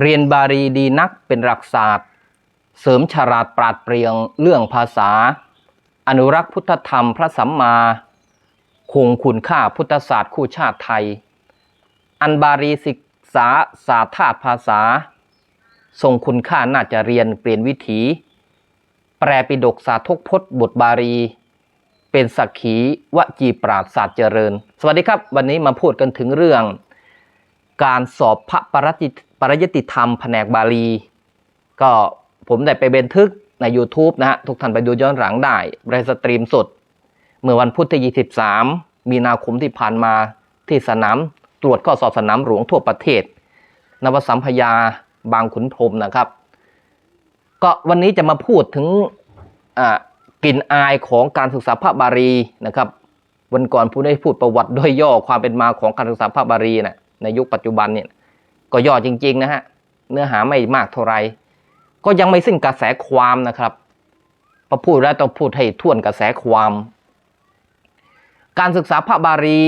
เรียนบาลีดีนักเป็นหลักศาสตร์ เสริมฉลาดปราดเปรียงเรื่องภาษา อนุรักษ์พุทธธรรมพระสัมมา คงคุณค่าพุทธศาสตร์คู่ชาติไทย อันบาลีศึกษาศาสตร์ธาตุภาษา ทรงคุณค่าน่าจะเรียนเปลี่ยนวิถี แปลปิดกสาธกพจน์บทบาลีเป็นสักขีวจีปราศศาสตร์เจริญ สวัสดีครับ วันนี้มาพูดกันถึงเรื่อง การสอบพระปริต ปรยติธรรมแผนกบาลี ก็ผมได้ไปบันทึกใน YouTube นะฮะ ทุกท่านไปดูย้อนหลังได้ในสตรีมสด เมื่อวันพุธที่23 มีนาคมที่ผ่านมาที่สนามตรวจข้อสอบสนามหลวงทั่วประเทศ นวสัมพยาบางขุนพรมนะครับ ก็วันนี้จะมาพูดถึงกลิ่นอายของการศึกษาพระบาลีนะครับ วันก่อนผู้ได้พูดประวัติโดยย่อความเป็นมาของการศึกษาพระบาลีนะในยุคปัจจุบันเนี่ย ก็ย่อจริงๆนะฮะเนื้อหาไม่มากเท่าไรก็ยังไม่สิ้นกระแสความนะครับพอพูดแล้วต้องพูดให้ท่วนกระแสความ การศึกษาพระบาลี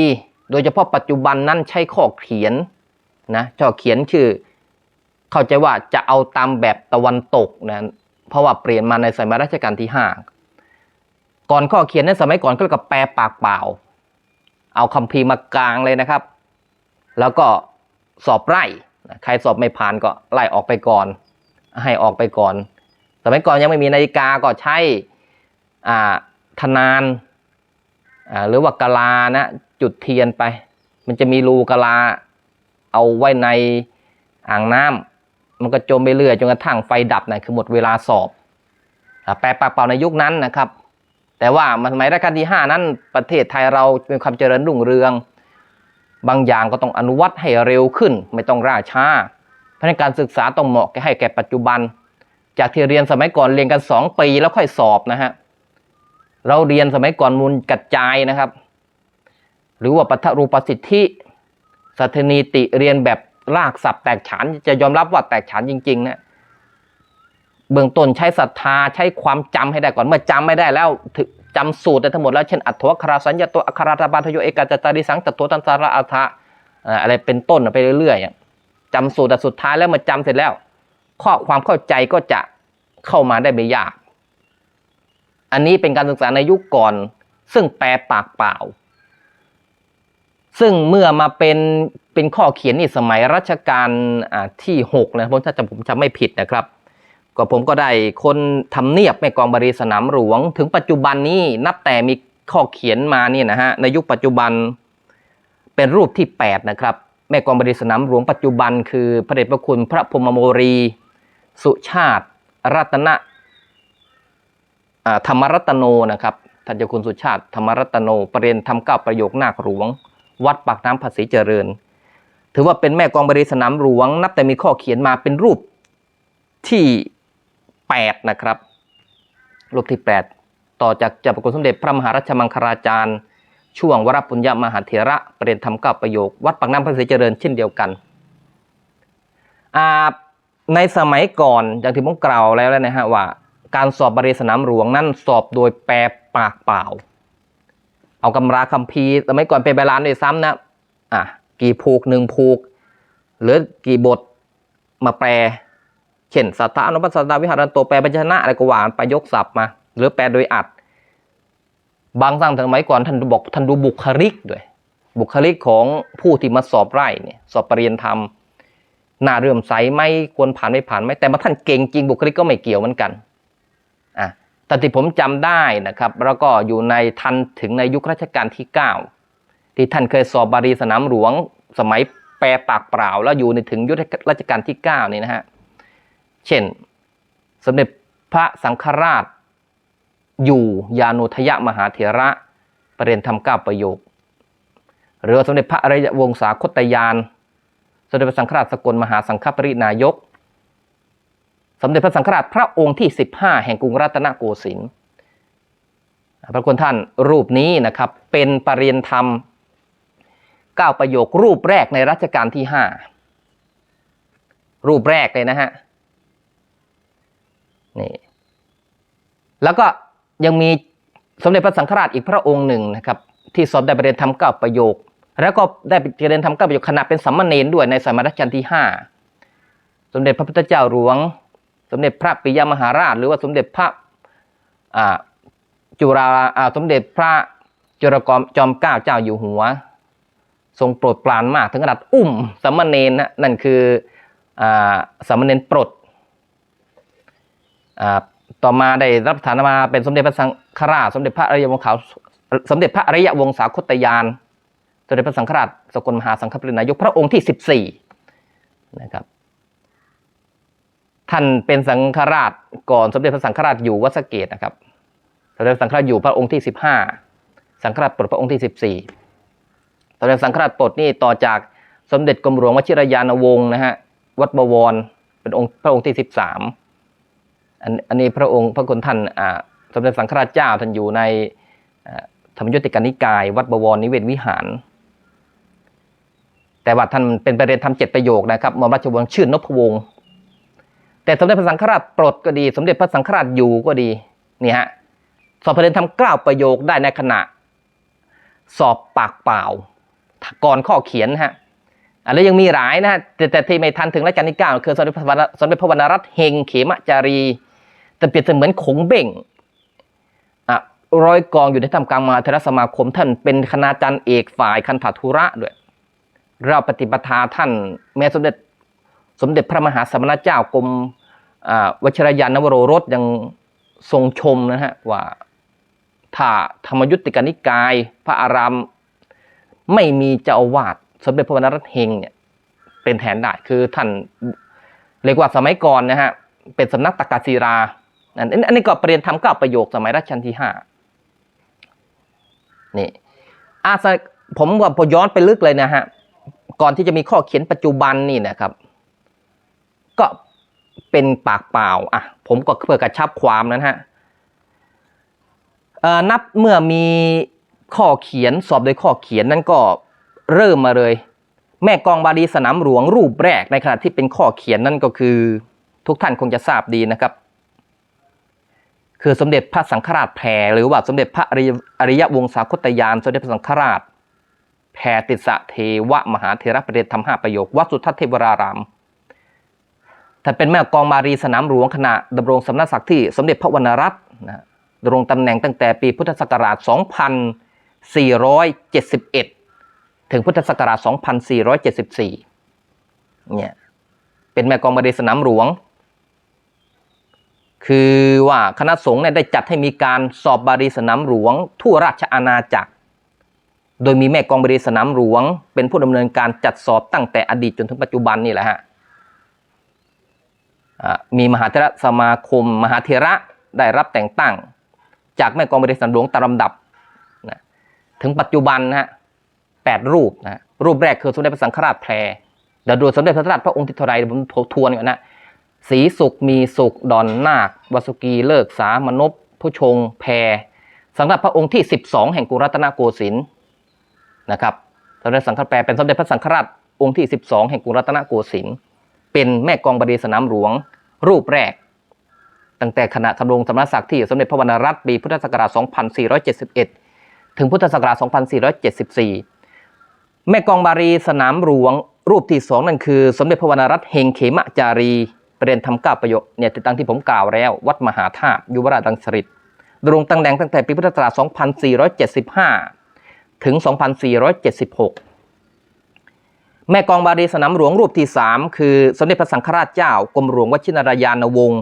โดยเฉพาะปัจจุบันนั้นใช้ข้อเขียนนะข้อเขียนคือเข้าใจว่าจะเอาตามแบบตะวันตกนะเพราะว่าเปลี่ยนมาในสมัยรัชกาลที่ห้าก่อนข้อเขียนในสมัยก่อนก็กว่าแปลปากเปล่า เอาคำพีมากลางเลยนะครับ แล้วก็สอบไล่ ใครสอบไม่ผ่านก็ไล่ออกไปก่อน ให้ออกไปก่อน สมัยก่อนยังไม่มีนาฬิกาก็ใช้อ่าธนานอ่าหรือว่ากะลานะจุดเทียนไป มันจะมีรูกะลาเอาไว้ในอ่างน้ำมันก็จมไปเรื่อยจนกระทั่งไฟดับนะคือหมดเวลาสอบแปลปากเปล่าในยุคนั้นนะครับ แต่ว่าสมัยรัชกาลที่ห้านั้นประเทศไทยเรามีความเจริญรุ่งเรือง บางอย่างก็ต้องอนุวัตให้เร็วขึ้น ไม่ต้องล่าช้าเพราะฉะนั้นการศึกษาต้องเหมาะให้แก่ปัจจุบัน จากที่เรียนสมัยก่อนเรียนกันสองปีแล้วค่อยสอบนะฮะเราเรียนสมัยก่อนมูลกระจายนะครับ หรือว่าปัทรูปสิทธิสัทนีติเรียนแบบลากศัพท์แตกฉานจะยอมรับว่าแตกฉานจริงๆนะเบื้องต้นใช้ศรัทธาใช้ความจำให้ได้ก่อนเมื่อจำไม่ได้แล้ว จำสูตรได้ทั้งหมดแล้วเช่นอัตถวคราสัญญาตัวอัคราตบาทโยเอกาจตาริสังตตัวตันสาระอัฐะอะไรเป็นต้นไปเรื่อยๆจำสูตรแต่สุดท้ายแล้วมาจำเสร็จแล้ว ข้อความเข้าใจก็จะเข้ามาได้ไม่ยาก อันนี้เป็นการศึกษาในยุคก่อน ซึ่งแปลปากเปล่า ซึ่งเมื่อมาเป็นเป็นข้อเขียนนี่สมัยรัชกาลที่หกนะผมถ้าจำผมจำไม่ผิดนะครับ ก็ผมก็ได้คนทำเนียบแม่กองบริสนามหลวง ถึงปัจจุบันนี้นับแต่มีข้อเขียนมาเนี่ยนะฮะในยุคปัจจุบันเป็นรูปที่ 8 นะครับ แม่กองบริสนามหลวงปัจจุบันคือพระเดชพระคุณพระพรมโมรี สุชาติ รัตนะธรรมรัตโนนะครับท่านเจ้าคุณสุชาติธรรมรัตโนประเรียนทำเก้าประโยคนาคหลวง วัดปากน้ำภาษีเจริญ ถือว่าเป็นแม่กองบริสนามหลวง นับแต่มีข้อเขียนมาเป็นรูปที่ 8 นะครับรูปที่ 8 ต่อจากจ้าประคุณสมเด็จพระมหารัชมังคลาจารย์ ช่วงวรปุญญามหาเถระประเด็นธรรมเก้าประโยค วัดปากน้ำพระศรีเจริญเช่นเดียวกัน ในสมัยก่อนอย่างที่ผมกล่าวแล้วนะฮะว่าการสอบบริสนามหลวงนั้นสอบโดยแปลปากเปล่า เอากำราคัมภีร์สมัยก่อนเป็นเวลานด้วยซ้ำนะอะกี่ผูกหนึ่งผูก หรือกี่บทมาแปล เช่นสัทธานุปัสสนาวิหารันโตแปลบัญชนะอะไรก็ว่าไปยกศัพท์มา หรือแปลโดยอัด บางสร้างสมัยก่อนท่านบอกท่านดูบุคลิกด้วย บุคลิกของผู้ที่มาสอบไร่เนี่ยสอบปรริญญาธรรมน่าเรื่มใสไหมควรผ่านไม่ผ่านไหมแต่มาท่านเก่งจริงบุคลิกก็ไม่เกี่ยวเหมือนกันอะแต่ที่ผมจำได้นะครับ แล้วก็อยู่ในทันถึงในยุครัชกาลที่ 9 ที่ท่านเคยสอบบารีสนามหลวงสมัยแปลปากเปล่า แล้วอยู่ในถึงยุครัชกาลที่9นี่นะฮะ เช่น สมเด็จพระสังฆราช อยู่ยานุทยมหาเถระประเด็นธรรมเก้าประโยค หรือสมเด็จพระอริยวงศาคตยาน สมเด็จพระสังฆราชสกลมหาสังฆปรินายก สมเด็จพระสังฆราชพระองค์ที่ 15 แห่งกรุงรัตนโกสินทร์พระคุณท่านรูปนี้นะครับเป็นปรริยนธรรมเก้าประโยครูปแรกในรัชกาลที่ 5 รูปแรกเลยนะฮะ นี่แล้วก็ยังมีสมเด็จพระสังฆราชอีกพระองค์หนึ่งนะครับ ที่สอบได้ประเด็นทำเก้าประโยค แล้วก็ได้ประเด็นทำเก้าประโยคขณะเป็นสัมมาเนรด้วยในสมัยรัชกาลที่ห้าสมเด็จพระพุทธเจ้าหลวง สมเด็จพระปิยมหาราช หรือว่าสมเด็จพระจุฬาสมเด็จพระจุลจอมเกล้าเจ้าอยู่หัว ทรงโปรดปรานมากถึงขนาดอุ้มสามเณรนะนั่นคืออ่าสาเณรปลด ต่อมาได้รับฐานมาเป็นสมเด็จพระสังฆราชสมเด็จพระอริยวงศาสมเด็จพระอริยวงศาคตยานสมเด็จพระสังฆราชสกลมหาสังฆปรินายกพระองค์ที่สิบสี่นะครับท่านเป็นสังฆราชก่อนสมเด็จพระสังฆราชอยู่วัดสเกตนะครับสมเด็จพระสังฆราชอยู่พระองค์ที่สิบห้าสังฆราชปลดพระองค์ที่สิบสี่สมเด็จสังฆราชปลดนี่ต่อจากสมเด็จกรมหลวงวชิรยานวงศ์นะฮะวัดบวรเป็นองค์พระองค์ที่สิบสาม อันอันนี้พระองค์พระคุณท่านสมเด็จสังฆราชเจ้าท่านอยู่ในธรรมยุติกานิกาย วัดบวรนิเวศวิหาร แต่ว่าท่านเป็นประเด็นทำเจ็ดประโยคนะครับมอมราชวงศ์ชื่อนพวงศ์แต่สมเด็จพระสังฆราชปลดก็ดี สมเด็จพระสังฆราชอยู่ก็ดีนี่ฮะสอบประเด็นทำเก้าประโยคได้ในขณะ สอบปากเปล่าก่อนข้อเขียนฮะอะแล้วยังมีหลายนะฮะแต่แต่ที่ไม่ทันถึงรัชกาลที่เก้าคือสมเด็จพระสมเด็จพระวรรณรัตน์เฮงเขมจารี แต่เปรียบเสมือนขงเบ่งอะร้อยกองอยู่ในถ้ำกลางมาเทรสมาคม ท่านเป็นคณาจารย์เอกฝ่ายคันธทุระด้วย เราปฏิปทาท่านแม้สมเด็จสมเด็จพระมหาสมณเจ้ากรมวชิรยานนวโรรสยังทรงชมนะฮะว่าถ้าธรรมยุติกนิกาย พระอาราม ไม่มีเจ้าอาวาสสมเด็จพระวรรณรัตน์เฮงเนี่ยเป็นแทนได้คือท่านเรียกว่าสมัยก่อนนะฮะเป็นสำนักตากาศิรา อันนี้ก็เปลี่ยนทำเก้าประโยคสมัยรัชกาลที่ห้านี่อาผมว่าพอย้อนไปลึกเลยนะฮะ ก่อนที่จะมีข้อเขียนปัจจุบันนี่นะครับ ก็เป็นปากเปล่าอะผมก็เพื่อกระชับความนะฮะนับเมื่อมีข้อเขียนสอบโดยข้อเขียนนั้นก็เริ่มมาเลย แม่กองบาลีสนามหลวงรูปแรกในขณะที่เป็นข้อเขียนนั่นก็คือ ทุกท่านคงจะทราบดีนะครับ คือสมเด็จพระสังฆราชแพรหรือว่าสมเด็จพระอริยอริยวงศาคตยาน สมเด็จพระสังฆราชแพรติสะเทวมหาเทระประเดชธรรมห้าประโยค วัดสุทัศเทวรารามท่านเป็นแม่กองบารีสนามหลวงขณะดำรงสำนักศักดิ์ที่สมเด็จพระวรรณรัตน์นะดำรงตำแหน่งตั้งแต่ปีพุทธศักราช 2471 ถึงพุทธศักราช 2474 เนี่ย เป็นแม่กองบารีสนามหลวง คือว่าคณะสงฆ์เนี่ยได้จัดให้มีการสอบบารีสนามหลวง ทั่วราชอาณาจักร โดยมีแม่กองบดีสนามหลวง เป็นผู้ดำเนินการจัดสอบตั้งแต่อดีตจนถึงปัจจุบันนี่แหละฮะมีมหาเถระสมาคม มหาเถระได้รับแต่งตั้ง จากแม่กองบดีสนามหลวงตามลำดับนะถึงปัจจุบันนะฮะแปดรูปนะรูปแรกคือสมเด็จพระสังฆราชแพรเดี๋ยวดูสมเด็จพระราชพระองค์ที่เท่าไรเดี๋ยผมทวนก่อนนะ ศรีสุขมีสุขดอนนาควสุกีเลิกสามนพผู้ชงแพรสำหรับพระองค์ที่ 12 แห่งกรุงรัตนโกสินทร์นะครับสมเด็จสังฆแปลเป็นสมเด็จพระสังฆราชองค์ที่ 12 แห่งกรุงรัตนโกสินทร์เป็นแม่กองบดีสนามหลวง รูปแรก ตั้งแต่ขณะทำรงสำนักศักดิ์ที่สมเด็จพระวรรณรัตน์ปีพุทธศักราช 2471 ถึงพุทธศักราช 2474 แม่กองบารีสนามหลวง รูปที่สองนั่นคือ สมเด็จพระวรรณรัตน์เฮงเขมจารี ประเด็นทำก้าประโยคเนี่ยติดตั้งที่ผมกล่าวแล้ว วัดมหาธาตุยุวราชดังสฤษดิ์ดำรงตำแหน่งตั้งแต่ปีพุทธศักราช 2475 ถึง 2476 แม่กองบารีสนามหลวงรูปที่ 3 คือสมเด็จพระสังฆราชเจ้ากรมหลวงวชินารายานวงศ์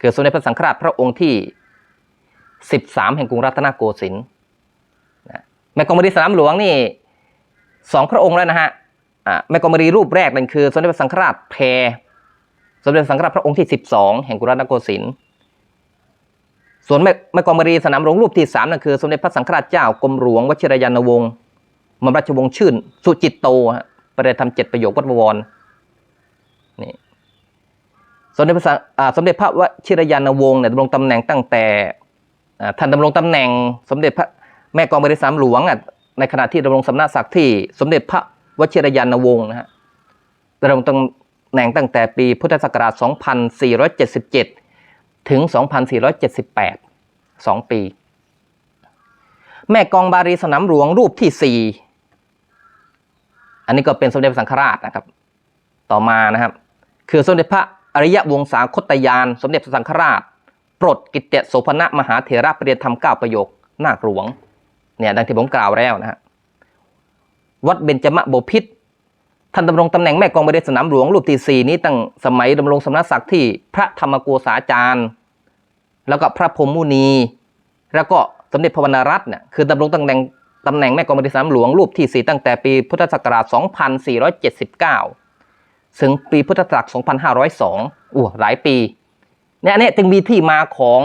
คือสมเด็จพระสังฆราชพระองค์ที่ 13 แห่งกรุงรัตนโกสินทร์แม่กองบารีสนามหลวงนี่สองพระองค์แล้วนะฮะแม่กองบารีรูปแรกนั่นคือสมเด็จพระสังฆราชแพร สมเด็จสังฆราชพระองค์ที่ 12 แห่งกรุงรัตนโกสินทร์ส่วนแม่แม่กองบรีสนามหลวงรูปที่สามนั่นคือ สมเด็จพระสังฆราชเจ้ากรมหลวงวชิรยานวงศ์มราชวงศ์ชื่น สุจิตโตฮะประเดชทำเจ็ดประโยควัดบวรนี่สมเด็จพระสมเด็จพระวชิรยานวงศ์เนี่ยดำรงตำแหน่งตั้งแต่ท่านดำรงตำแหน่ง สมเด็จพระแม่กองบริสามหลวงอะในขณะที่ดำรงสำนักศักดิ์ที่ สมเด็จพระวชิรยานวงศ์นะฮะดำรงตำ แหน่งตั้งแต่ปีพุทธศักราช 2477 ถึง 2478 2 ปี แม่กองบารีสนามหลวงรูปที่ 4 อันนี้ก็เป็นสมเด็จพระสังฆราชนะครับ ต่อมานะครับ คือสมเด็จพระอริยวงศาคตยาน สมเด็จพระสังฆราชปลดกิตเตโสพณมหาเถระประเรียธรรมเก้าประโยคนาคหลวงเนี่ยดังที่ผมกล่าวแล้วนะฮะวัดเบญจมบพิตร ท่านดำรงตำแหน่งแม่กองบริสนามหลวงรูปที่สี่นี้ตั้งสมัยดำรงสมณศักดิ์ที่พระธรรมโกษาจารย์ แล้วก็พระพรหมมุนี แล้วก็สมเด็จพระวรรณรัตน์เนี่ยคือดำรงตำแหน่งตำแหน่งแม่กองบริสนามหลวงรูปที่สี่ตั้งแต่ปีพุทธศักราช 2479 ถึงปีพุทธศักราช 2502อู้หลายปีเนี่ยอันนี้จึงมีที่มาของ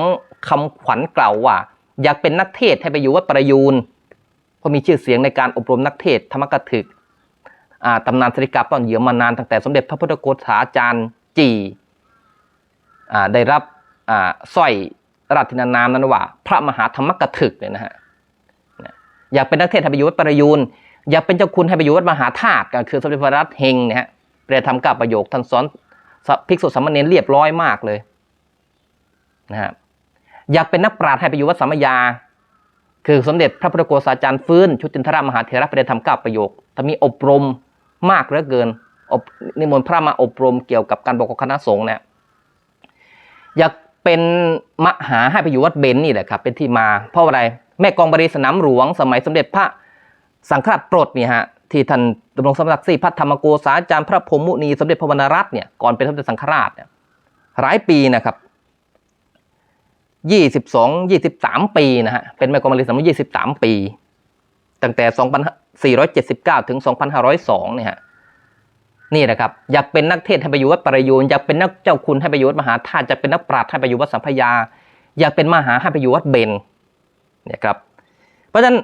คำขวัญกล่าวว่า อยากเป็นนักเทศให้ไปอยู่วัดประยูนเพราะมีชื่อเสียงในการอบรมนักเทศธรรมกถึก ตำนานสริกาต้อนเหยื่อมานานตั้งแต่สมเด็จพระพุทธโกษาจารย์จีได้รับสร้อยราชินานามนั้นว่า พระมหาธรรมกถึกเลยนะฮะอยากเป็นนักเทศให้ไปอยู่วัดประยูนอยากเป็นเจ้าคุณให้ไปอยู่วัดมหาธาตุก็คือสมเด็จพระรัตนเฮงเนี่ยฮะเปรียทำกับประโยคท่านสอนภิกษุสามเณรเรียบร้อยมากเลยนะฮะอยากเป็นนักปราชญ์ให้ไปอยู่วัดสามยาคือสมเด็จพระพุทธโกษาจารย์ฟื้นชุตินทรมหาเถระประเดชธรรมก้าประโยคถ้ามีอบรม มากเหลือเกินอบนิมนต์พระมาอบรมเกี่ยวกับการบอกของคณะสงฆ์เนี่ยอยากเป็นมหาให้ไปอยู่วัดเบญนี่แหละครับเป็นที่มาเพราะอะไรแม่กองบริสนามหลวง สมัยสมเด็จพระสังฆราชโปรดเนี่ยฮะที่ท่านดำรงสมศักดิ์ศรีพระธรรมโกษาจารย์พระพรหมมุนีสมเด็จพระวรรณรัตน์เนี่ยก่อนเป็นสมเด็จสังฆราชเนี่ยหลายปีนะครับยี่สิบสองยี่สิบสามปีนะฮะเป็นแม่กองมารีสนามยี่สิบสามปี ตั้งแต่สองพันสี่ร้อยเจ็ดสิบเก้าถึงสองพันห้าร้อยสองเนี่ยฮะนี่นะครับอยากเป็นนักเทศให้ไปอยู่วัดประยูนอยากเป็นนักเจ้าคุณให้ไปอยู่วัดมหาธาตุจะเป็นนักปราชญ์ให้ไปอยู่วัดสัมพยา อยากเป็นมหาให้ไปอยู่วัดเบญเนี่ยครับ เพราะฉะนั้น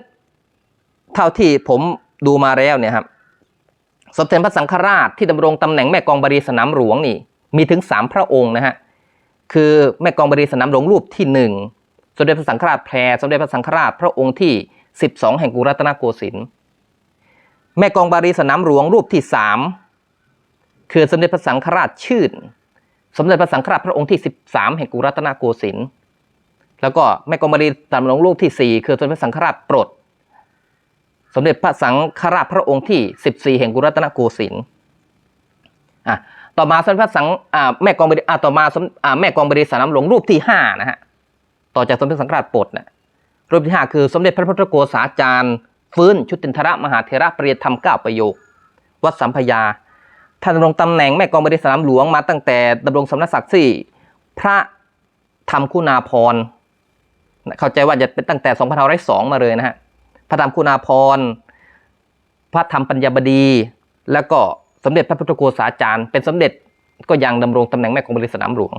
เท่าที่ผมดูมาแล้วเนี่ยครับสมเด็จพระสังฆราชที่ดำรงตำแหน่งแม่กองบรีสนามหลวงนี่มีถึงสามพระองค์นะฮะคือแม่กองบดีสนามหลวงรูปที่หนึ่งสมเด็จพระสังฆราชแพรสมเด็จพระสังฆราชพระองค์ที่ สิบสองแห่งกรุงรัตนโกสินทร์แม่กองบารีสนามหลวงรูปที่สามคือสมเด็จพระสังฆราชชื่น สมเด็จพระสังฆราชพระองค์ที่สิบสามแห่งกรุงรัตนโกสินทร์แล้วก็แม่กองบารีสนามหลวงรูปที่สี่คือสมเด็จพระสังฆราชปลดสมเด็จพระสังฆราชพระองค์ที่สิบสี่แห่งกรุงรัตนโกสินทร์อะต่อมาสมเด็จพระสังอ่าแม่กองบดีอ่าต่อมาสมแม่กองบดีสนามหลวงรูปที่ห้านะฮะต่อจากสมเด็จสังฆราชโปรดนะ รูปที่ห้าคือสมเด็จพระพุทธโกษาจารย์ ฟื้นชุตินทรมหาเถระปริยธรรมเก้าประโยค วัดสัมพยาท่านดำรงตำแหน่งแม่กองบดีสนามหลวงมาตั้งแต่ดำรงสำนักศักดิ์ที่พระธรรมคุณาภรณ์เข้าใจว่าจะเป็นตั้งแต่2502มาเลยนะฮะพระธรรมคุณาภรณ์พระธรรมปัญญาบดี แล้วก็สมเด็จพระพุทธโฆษาจารย์ เป็นสมเด็จก็ยังดำรงตำแหน่งแม่กองบริสนามหลวง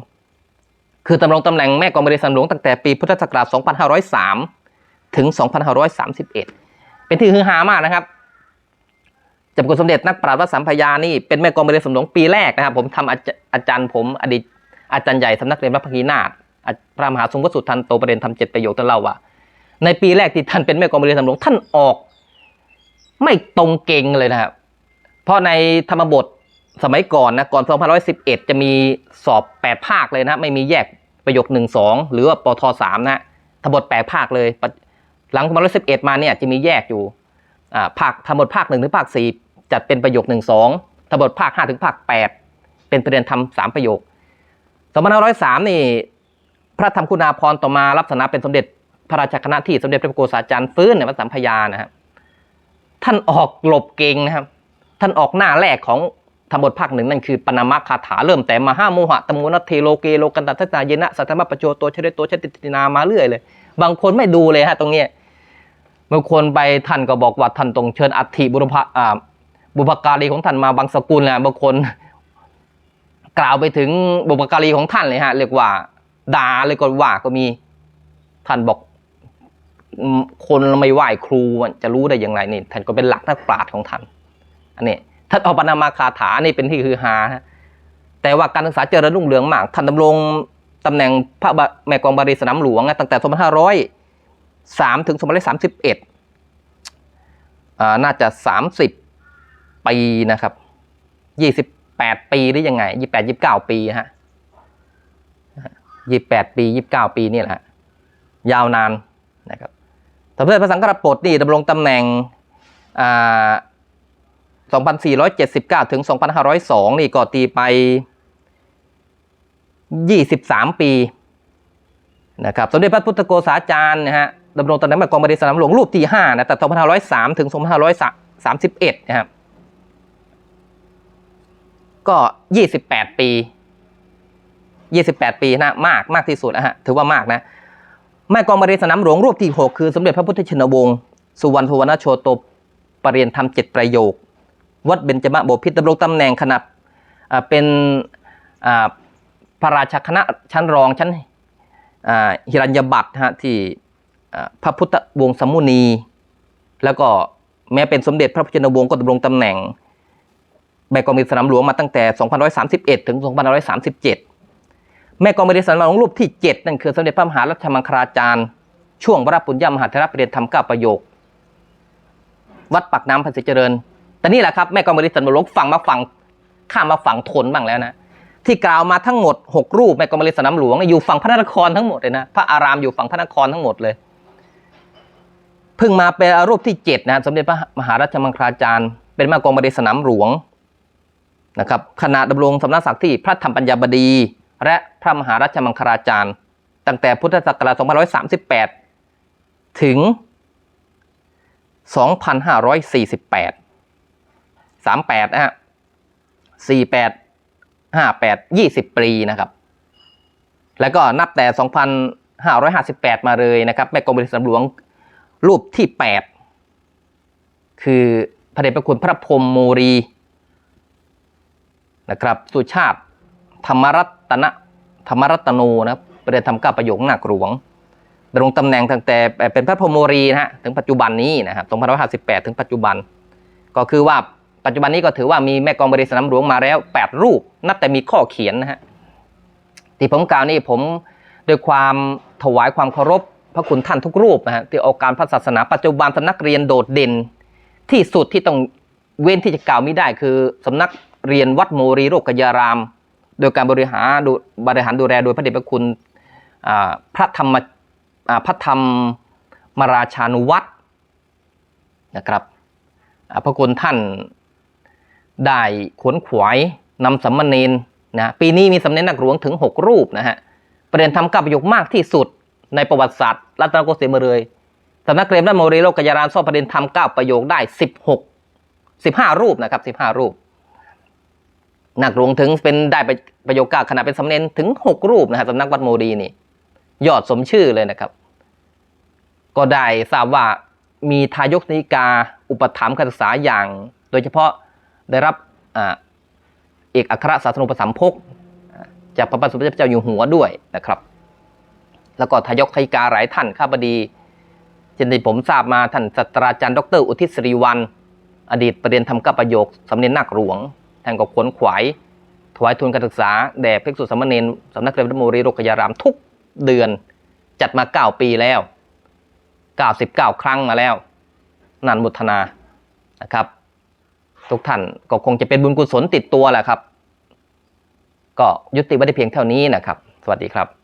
คือดำรงตำแหน่งแม่กองบริสนามหลวงตั้งแต่ปีพุทธศักราช2503 ถึง 2531 เป็นที่ฮือฮามากนะครับจำกุฎสมเด็จนักปราชญ์วัดสัมพยานี่เป็นแม่กองบริสนามหลวงปีแรกนะครับ ผมทำอาจอาจารย์ผมอดีตอาจารย์ใหญ่สำนักเรียนพระพกีนาถพระมหาทรงวสุทันโตประเด็นทำเจ็ดประโยคท่านเล่าว่า ในปีแรกที่ท่านเป็นแม่กองบริสนามหลวงท่านออก ไม่ตรงเก่งเลยนะครับ เพราะในธรรมบทสมัยก่อนนะก่อน 2511 จะมีสอบ 8 ภาคเลยนะไม่มีแยกประโยค 1 2 หรือว่าปท3นะธรรมบท8ภาคเลย หลัง2511 มาเนี่ยจะมีแยกอยู่อ่าภาคธรรมบทภาค1ถึงภาค4จัดเป็นประโยค1 2ธรรมบทภาค5ถึงภาค8เป็นประเด็นธรรมประโยค2503นี่พระธรรมคุณาภรณ์ต่อมารับสนาเป็นสมเด็จพระราชคณะที่สมเด็จพระโกษาจารย์ฟื้นในวัดสัมพยานะครับท่านออกหลบเก่งนะครับ ท่านออกหน้าแรกของธรรมบทภาคหนึ่งนั่นคือปนามะคาถาเริ่มแต่มหาโมหะตมุนเทโลเกโลกันตัตตาเยนะสัทธมปโจโตชเดโตชติตินามาเรื่อยเลย บางคนไม่ดูเลยฮะตรงเนี้ย บางคนไปท่านก็บอกว่าท่านตรงเชิญอัฐิบุรพอ่าบุพการีของท่านมาบางสกุลนะบางคน กล่าวไปถึงบุพการีของท่านเลยฮะเรียกว่าด่าเลยก็ว่าก็มีท่านบอกคนไม่ไหว้ครูจะรู้ได้อย่างไรนี่ท่านก็เป็นหลักนักปราชญ์ของท่านอันนี้ท่านเอาปนามาคาถานี่เป็นที่คือฮาแต่ว่าการศึกษาเจริญรุ่งเรืองมาก ท่านดำรงตำแหน่งพระแม่กองบารีสนามหลวงตั้งแต่ 2503ถึง2531อ่าน่าจะ30ปีนะครับ28ปีหรือยังไง28 29ปีฮะ28ปี29ปีนี่แหละยาวนานนะครับสมเด็จพระสังฆราชโปรดนี่ดำรงตำแหน่งอ่า2479 ถึง 2502 นี่ก็ตีไป 23 ปีนะครับ สมเด็จพระพุทธโกษาจารย์นะฮะ ดำรงตำแหน่งแม่กองบริสนามหลวงรูปที่5นะแต่2503 ถึง 2531 นะครับ ก็ 28 ปี 28 ปีนะมากมากที่สุดนะฮะถือว่ามากนะแม่กองบริสนามหลวงรูปที่ 6 คือสมเด็จพระพุทธชินวงศ์สุวรรณภวรโชตปรริยนธรรมเจ็ดประโยค วัดเบญจมบพิตรดำรงตำแหน่งขนาดอ่าเป็นอ่าพระราชคณะชั้นรองชั้นอ่าหิรัญญบัตรฮะที่ พระพุทธวงศ์สมุนี แล้วก็แม้เป็นสมเด็จพระพุทธนวงศ์ก็ดำรงตำแหน่งแม่กองบริสนามหลวงมาตั้งแต่ 2531 ถึง 2537 แม่กองบริสนามหลวงรูปที่ 7 นั่นคือสมเด็จพระมหารัชมังคลาจารย์ ช่วงวรปุญญามหาเถรประเรียนธรรมก้าประโยค วัดปากน้ำพันศเจริญ แต่นี่แหละครับแม่กองบริสนามหลวงฝั่งมาฝั่งข้ามมาฝั่งทนบ้างแล้วนะ ที่กล่าวมาทั้งหมด 6 รูปแม่กองบริสนามหลวงอยู่ฝั่งพระนครทั้งหมดเลยนะ พระอารามอยู่ฝั่งพระนครทั้งหมดเลย เพิ่งมาเป็นรูปที่เจ็ดนะสมเด็จพระมหารัชมังคลาจารย์ เป็นม่กองบริสนามหลวงนะครับขณะดำรงสำนักศักดิ์ที่พระธรรมปัญญาบดี และพระมหารัชมังคลาจารย์ ตั้งแต่พุทธศักราช2538 ถึง 2548 38นะฮะ48 58 20 ปีนะครับ แล้วก็นับแต่ 2,558 มาเลยนะครับแม่กรมบริษัทหลวง รูปที่ 8 คือพระเดชพระคุณพระพรหมโมรีนะครับ สุชาติ ธรรมรัตนะธรรมรัตโนนะประเด็นทำก้าประโยคหนักหลวงดำรงตำแหน่งตั้งแต่เป็นพระพรหมโมรีนะฮะถึงปัจจุบันนี้นะครับ2558 ถึงปัจจุบัน ก็คือว่าปัจจุบันนี้ก็ถือว่ามีแม่กองบริสนามหลวงมาแล้ว 8 รูป นับแต่มีข้อเขียนนะฮะที่ผมกล่าวนี่ผมด้วยความถวายความเคารพ พระคุณท่านทุกรูปนะฮะที่เอาการพระศาสนาปัจจุบันสำนักเรียนโดดเด่น ที่สุดที่ต้องเว้นที่จะกล่าวไม่ได้คือสำนักเรียนวัดโมรีโรกยาราม โดยการบริหารดูบริหารดูแลโดยพระเดชพระคุณพระธรรมพระธรรมมราชานุวัตรนะครับพระคุณท่านได้ขวนขวายนำสัมมเนนนะปีนี้มีสำเนนนักหลวงถึง 6 รูปนะฮะประเด็นทำกับประโยคมากที่สุด ในประวัติศาสตร์รัตนโกสินทร์มาเลยสำนักเรียนวัดโมรีโรกยารามสอบประเด็นทำเก้าประโยคได้16 15รูปนะครับ15รูปหนักหลวงถึงเป็นได้ไปประโยคเก้าขณะเป็นสำเนนถึง6รูปนะฮะสำนักวัดโมรีนี่ ยอดสมชื่อเลยนะครับ ก็ได้ทราบว่ามีทายกนิกาอุปถัมภ์การศึกษาอย่าง โดยเฉพาะได้รับอ่าเอกอัครศาสนุปสัมภกจากพระบาทสมเด็จพระเจ้าอยู่หัวด้วยนะครับ แล้วก็ทายกทายกาหลายท่านข้าบดีเช่นที่ผมทราบมาท่านศาสตราจารย์ดร อุทิศริวัลอดีตประเด็นทำกับประโยคสำเนียงนักหลวงท่านก็ขวนขวายถวายทุนการศึกษาแด่ภิกษุสามเณรสำนักเรียนวัดโมรีโรกยารามทุกเดือนจัดมา 9 ปีแล้ว 99 ครั้งมาแล้วนันมุทนานะครับ ทุกท่านก็คงจะเป็นบุญกุศลติดตัวแหละครับ ก็ยุติไว้ได้เพียงเท่านี้นะครับ สวัสดีครับ